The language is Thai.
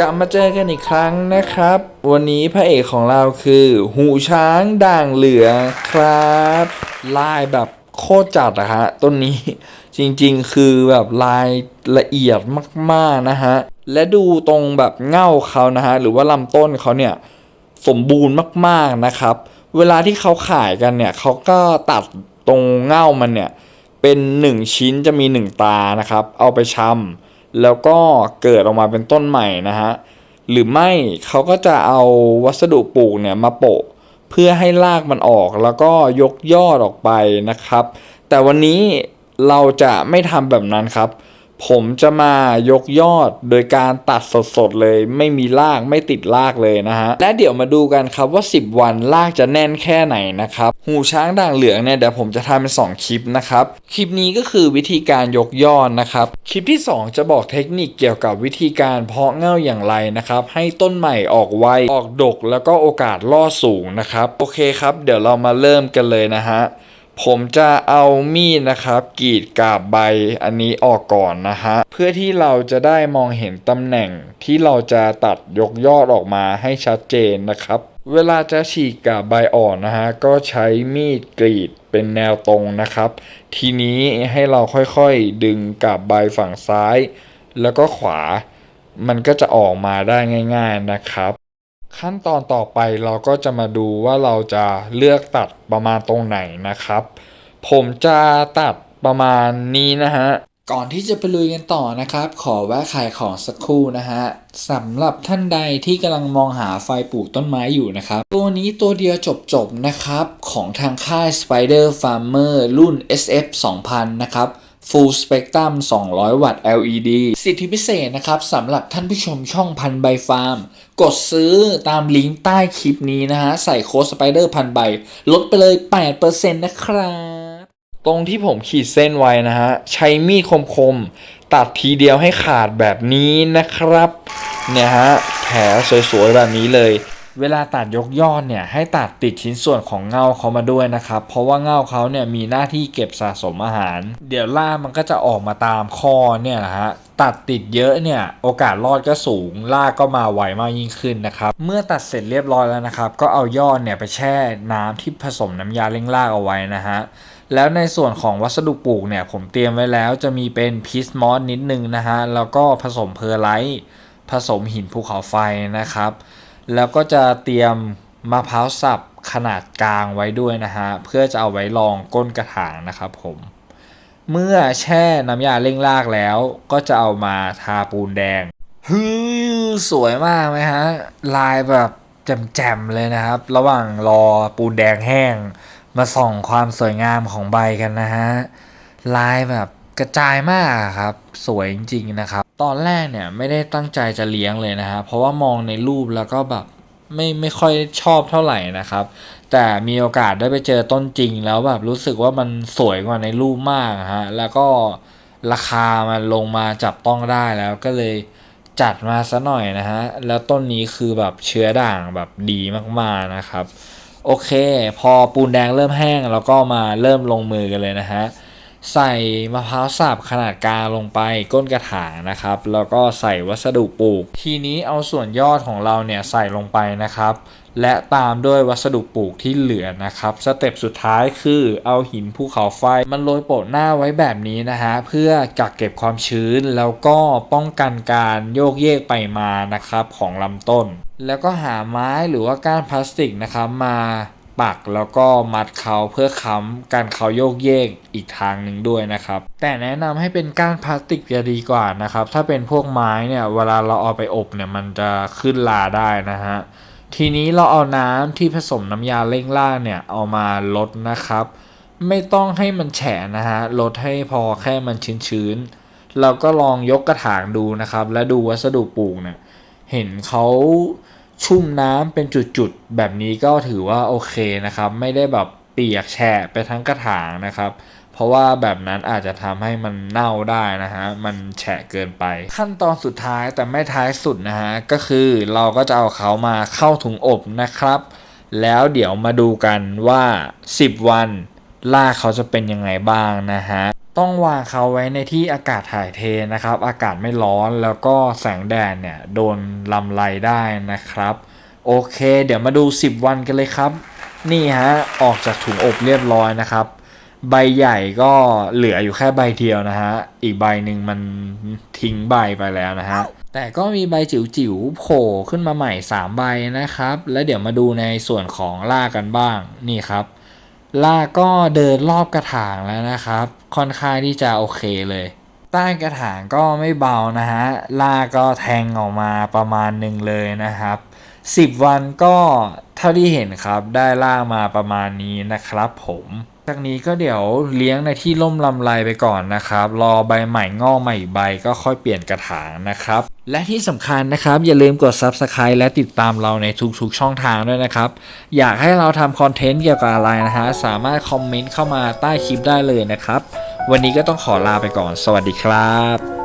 กลับมาเจอกันอีกครั้งนะครับ วันนี้พระเอกของเราคือ หูช้างด่างเหลืองครับ ลายแบบโคตรจัดอะฮะต้นนี้จริงๆ คือแบบลายละเอียดมากๆนะฮะ และดูตรงแบบเง่าเขานะฮะ หรือว่าลำต้นเขาเนี่ย สมบูรณ์มากๆนะครับ เวลาที่เขาขายกันเนี่ยเขาก็ตัดตรงเง่ามันเนี่ย เป็นหนึ่งชิ้นจะมีหนึ่งตานะครับ เอาไปชำ แล้วก็เกิดออกมาเป็นต้นใหม่นะฮะหรือไม่เขาก็จะเอาวัสดุปลูกเนี่ยมาโปะเพื่อให้รากมันออกแล้วก็ยกยอดออกไปนะครับ แต่วันนี้เราจะไม่ทำแบบนั้นครับ ผมจะมายกยอดโดยการตัดสดๆเลย ไม่มีรากไม่ติดรากเลยนะฮะ และเดี๋ยวมาดูกันครับว่า 10 วันรากจะแน่นแค่ไหนนะครับ หูช้างด่างเหลืองเนี่ยเดี๋ยวผมจะทำเป็น 2 คลิปนะครับ คลิปนี้ก็คือวิธีการยกยอดนะครับ คลิปที่ 2 จะบอกเทคนิคเกี่ยวกับวิธีการเพาะเง่าอย่างไรนะครับ ให้ต้นใหม่ออกไวออกดก แล้วก็โอกาสรอสูงนะครับ โอเคครับ เดี๋ยวเรามาเริ่มกันเลยนะฮะ ผมจะเอามีดนะครับกรีดกาบใบอันนี้ออกก่อนนะฮะ เพื่อที่เราจะได้มองเห็นตำแหน่งที่เราจะตัดยกยอดออกมาให้ชัดเจนนะครับ เวลาจะฉีกกาบใบอ่อนนะฮะ ก็ใช้มีดกรีดเป็นแนวตรงนะครับ ทีนี้ให้เราค่อยๆดึงกาบใบฝั่งซ้าย แล้วก็ขวา มันก็จะออกมาได้ง่าย ๆนะครับ ขั้นตอนต่อไปเราก็จะมาดูว่าเราจะเลือกตัดประมาณตรงไหนนะครับ ผมจะตัดประมาณนี้นะฮะก่อนที่จะไปลุยกันต่อนะครับ ขอแวะขายของสักครู่นะฮะสำหรับท่านใดที่กำลังมองหาไฟปลูกต้นไม้อยู่นะครับ ตัวนี้ตัวเดียวจบๆนะครับ ของทางค่าย Spider Farmer รุ่น SF 2000 นะครับ Full Spectrum 200 วัตต์ LED สิทธิพิเศษนะครับสำหรับท่านผู้ชมช่องพันใบฟาร์ม กดซื้อตามลิงก์ใต้คลิปนี้นะฮะ ใส่โค้ด Spider พันใบ ลดไปเลย 8%นะครับ ตรงที่ผมขีดเส้นไว้นะฮะ ใช้มีดคมๆ ตัดทีเดียวให้ขาดแบบนี้นะครับ เนี่ยฮะ แผลสวยๆ แบบนี้เลย เวลาตัดยกยอดเนี่ยให้ตัดติดชิ้นส่วนของเงาเขามาด้วยนะครับ เพราะว่าเงาเขาเนี่ยมีหน้าที่เก็บสะสมอาหาร เดี๋ยวล่ากมันก็จะออกมาตามข้อเนี่ยนะฮะตัดติดเยอะเนี่ยโอกาสรอดก็สูงลากก็มาไวมากยิ่งขึ้นนะครับ เมื่อตัดเสร็จเรียบร้อยแล้วนะครับ ก็เอายอดเนี่ยไปแช่น้ำที่ผสมน้ำยาเร่งรากเอาไว้นะฮะแล้วในส่วนของวัสดุปลูกเนี่ยผมเตรียมไว้แล้วจะมีเป็นพีชมอสนิดนึงนะฮะแล้วก็ผสมเพอร์ไลท์ผสมหินภูเขาไฟนะครับ แล้วก็จะเตรียมมะพร้าวสับขนาดกลางไว้ด้วยนะฮะเพื่อจะเอาไว้รองก้นกระถางนะครับผมเมื่อแช่น้ำยาเร่งรากแล้ว ก็จะเอามาทาปูนแดงฮือสวยมากไหมฮะลายแบบแจ่มๆเลยนะครับ ระหว่างรอปูนแดงแห้ง มาส่องความสวยงามของใบกันนะฮะลายแบบ กระจายมากครับ สวยจริงๆนะครับ ตอนแรกเนี่ยไม่ได้ตั้งใจจะเลี้ยงเลยนะฮะเพราะว่ามองในรูปแล้วก็แบบไม่ไม่ค่อยชอบเท่าไหร่นะครับ แต่มีโอกาสได้ไปเจอต้นจริงแล้วแบบรู้สึกว่ามันสวยกว่าในรูปมากอะฮะแล้วก็ราคามันลงมาจับต้องได้แล้วก็เลยจัดมาซะหน่อยนะฮะ แล้วต้นนี้คือแบบเชื้อด่างแบบดีมากๆนะครับ โอเค พอปูนแดงเริ่มแห้งแล้วก็มาเริ่มลงมือกันเลยนะฮะ ใส่มะพร้าวสับขนาดกลางลงไปก้นกระถางนะครับ แล้วก็ใส่วัสดุปลูก ทีนี้เอาส่วนยอดของเราเนี่ยใส่ลงไปนะครับ และตามด้วยวัสดุปลูกที่เหลือนะครับ สเต็ปสุดท้ายคือเอาหินภูเขาไฟมันโรยโปะหน้าไว้แบบนี้นะฮะเพื่อกักเก็บความชื้นแล้วก็ป้องกันการโยกเยกไปมานะครับของลำต้น แล้วก็หาไม้หรือว่าก้านพลาสติกนะครับมา ปักแล้วก็มัดเขาเพื่อค้ำกันเขาโยกเยกอีกทางหนึ่งด้วยนะครับ แต่แนะนำให้เป็นก้านพลาสติกจะดีกว่านะครับ ถ้าเป็นพวกไม้เนี่ยเวลาเราเอาไปอบเนี่ยมันจะขึ้นลาได้นะฮะทีนี้เราเอาน้ำที่ผสมน้ำยาเร่งราเนี่ยเอามาลดนะครับ ไม่ต้องให้มันแฉะนะฮะลดให้พอแค่มันชื้นๆเราก็ลองยกกระถางดูนะครับ และดูวัสดุปลูกเนี่ยเห็นเขา ชุ่มน้ำเป็นจุดๆ แบบนี้ก็ถือว่าโอเคนะครับ ไม่ได้แบบเปียกแฉะไปทั้งกระถางนะครับ เพราะว่าแบบนั้นอาจจะทำให้มันเน่าได้นะฮะมันแฉะเกินไป ขั้นตอนสุดท้ายแต่ไม่ท้ายสุดนะฮะก็คือเราก็จะเอาเขามาเข้าถุงอบนะครับ แล้วเดี๋ยวมาดูกันว่า 10 วันล่าเขาจะเป็นยังไงบ้างนะฮะ ต้องวางเขาไว้ในที่อากาศถ่ายเทนะครับ อากาศไม่ร้อนแล้วก็แสงแดดเนี่ยโดนลำไรได้นะครับ โอเค เดี๋ยวมาดู 10 วันกันเลยครับ นี่ฮะออกจากถุงอบเรียบร้อยนะครับ ใบใหญ่ก็เหลืออยู่แค่ใบเดียวนะฮะ อีกใบหนึ่งมันทิ้งใบไปแล้วนะฮะ แต่ก็มีใบจิ๋วๆโผล่ขึ้นมาใหม่ 3 ใบนะครับ แล้วเดี๋ยวมาดูในส่วนของรากกันบ้างนี่ครับ ลาก็เดินรอบกระถางแล้วนะครับ ค่อนข้างที่จะโอเคเลยใต้กระถางก็ไม่เบานะฮะลาก็แทงออกมาประมาณหนึ่งเลยนะครับ 10 วันก็เท่าที่เห็นครับได้ล่ากมาประมาณนี้นะครับผม จากนี้ก็เดี๋ยวเลี้ยงในที่ร่มลำไรไปก่อนนะครับ รอใบใหม่งอกมาอีกใบก็ค่อยเปลี่ยนกระถางนะครับ และที่สำคัญนะครับ อย่าลืมกด Subscribe และติดตามเราในทุกๆช่องทางด้วยนะครับ อยากให้เราทำคอนเทนต์เกี่ยวกับอะไรนะฮะ สามารถคอมเมนต์เข้ามาใต้คลิปได้เลยนะครับ วันนี้ก็ต้องขอลาไปก่อน สวัสดีครับ